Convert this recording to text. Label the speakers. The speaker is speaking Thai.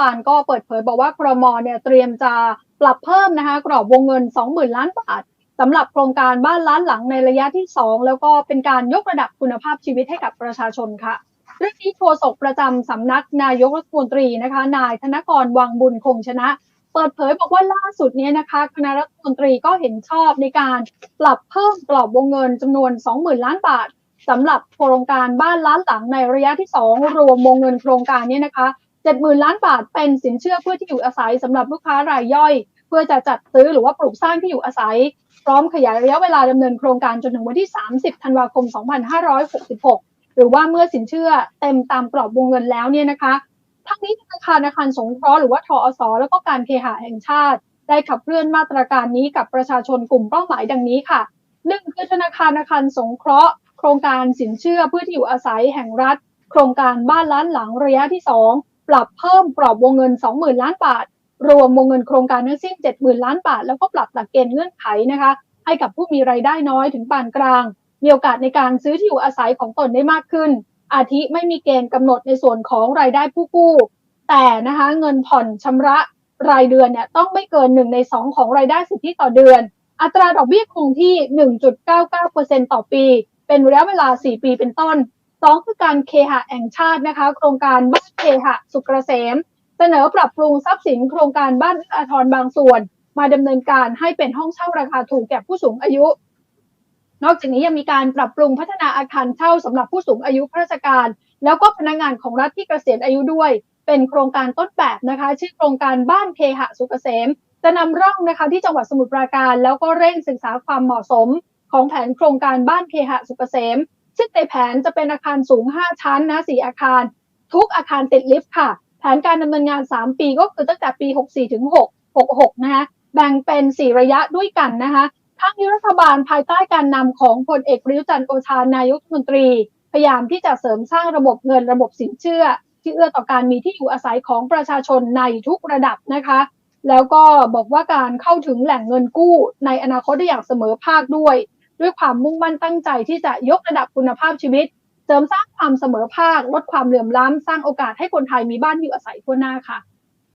Speaker 1: บาลก็เปิดเผยบอกว่าครมเนี่ยเตรียมจะปรับเพิ่มนะคะกรอบวงเงิน 20,000 ล้านบาทสำหรับโครงการบ้านล้านหลังในระยะที่ 2 แล้วก็เป็นการยกระดับคุณภาพชีวิตให้กับประชาชนค่ะเรื่องนี้โฆษกประจำสำนักนายกรัฐมนตรีนะคะ นายธนกรวังบุญคงชนะ เปิดเผยบอกว่าล่าสุดนี้นะคะคณะรัฐมนตรีก็เห็นชอบในการปรับเพิ่มกรอบวงเงินจำนวน 20,000 ล้านบาทสำหรับโครงการบ้านล้านหลังในระยะที่ 2 รวมวงเงินโครงการนี้นะคะ 70,000 ล้านบาทเป็นสินเชื่อเพื่อที่อยู่อาศัยสำหรับลูกค้ารายย่อย เพื่อจะจัดซื้อหรือว่าปลูกสร้างที่อยู่อาศัย พร้อมขยายระยะเวลาดำเนินโครงการจนถึงวันที่ 30 ธันวาคม 2566 หรือว่าเมื่อสินเชื่อเต็มตามกรอบวงเงินแล้วเนี่ยนะคะทั้งนี้ธนาคารอาคารสงเคราะห์หรือว่าทอสแล้วก็การเคหะแห่งชาติ ได้ขับเคลื่อนมาตรการนี้กับประชาชนกลุ่มเป้าหมายดังนี้ค่ะหนึ่งคือธนาคารอาคารสงเคราะห์ โครงการสินเชื่อเพื่อที่อยู่อาศัยแห่งรัฐ โครงการบ้านล้านหลังระยะที่ 2 ปรับเพิ่มกรอบวงเงิน 20,000 ล้านบาท รวมวงเงินโครงการทั้งสิ้น 70,000 ล้านบาท แล้วก็ปรับหลักเกณฑ์เงื่อนไขนะคะ ให้กับผู้มีรายได้น้อยถึงปานกลาง มีโอกาสในการซื้อที่อยู่อาศัยของตนได้มากขึ้น อาทิไม่มีเกณฑ์กำหนดในส่วนของรายได้ผู้กู้แต่นะคะเงินผ่อนชำระรายเดือนเนี่ยต้องไม่เกิน 1 ใน 2 ของรายได้สิทธิต่อเดือน อัตราดอกเบี้ยคงที่ 1.99%ต่อปี เป็นระยะเวลา 4 ปีเป็นต้น 2คือการเคหะแห่งชาตินะคะ โครงการบ้านเคหะสุกเกษม เสนอปรับปรุงทรัพย์สินโครงการบ้านอาทรบางส่วน มาดำเนินการให้เป็นห้องเช่าราคาถูกแก่ผู้สูงอายุ นอกจากนี้ยังมีการปรับปรุงพัฒนาอาคารเช่าสำหรับผู้สูงอายุข้าราชการ แล้วก็พนักงานของรัฐที่เกษียณอายุด้วย เป็นโครงการต้นแบบนะคะ ชื่อโครงการบ้านเคหะสุกเกษม จะนำร่องนะคะที่จังหวัดสมุทรปราการ แล้วก็เร่งศึกษาความเหมาะสม ของแผนโครงการบ้านเคหะสุกเกษม ซึ่งในแผนจะเป็นอาคารสูง 5 ชั้นนะ4อาคาร ทุกอาคารติดลิฟต์ค่ะ แผนการดำเนินงาน 3 ปีก็คือตั้งแต่ปี 64 ถึง 6 66 นะคะแบ่งเป็น 4 ระยะด้วยกันนะคะทั้งนี้รัฐบาลภายใต้การนำของพลเอกประยุจันทร์โอชานายกรัฐมนตรี พยายามที่จะเสริมสร้างระบบเงินระบบสินเชื่อ ที่เอื้อต่อการมีที่อยู่อาศัยของประชาชนในทุกระดับนะคะ แล้วก็บอกว่าการเข้าถึงแหล่งเงินกู้ในอนาคตได้อย่างเสมอภาคด้วย ด้วยความมุ่งมั่นตั้งใจที่จะยกระดับคุณภาพชีวิต เสริมสร้างความเสมอภาคลดความเหลื่อมล้ำสร้างโอกาสให้คนไทยมีบ้านอยู่อาศัยทั่วหน้าค่ะ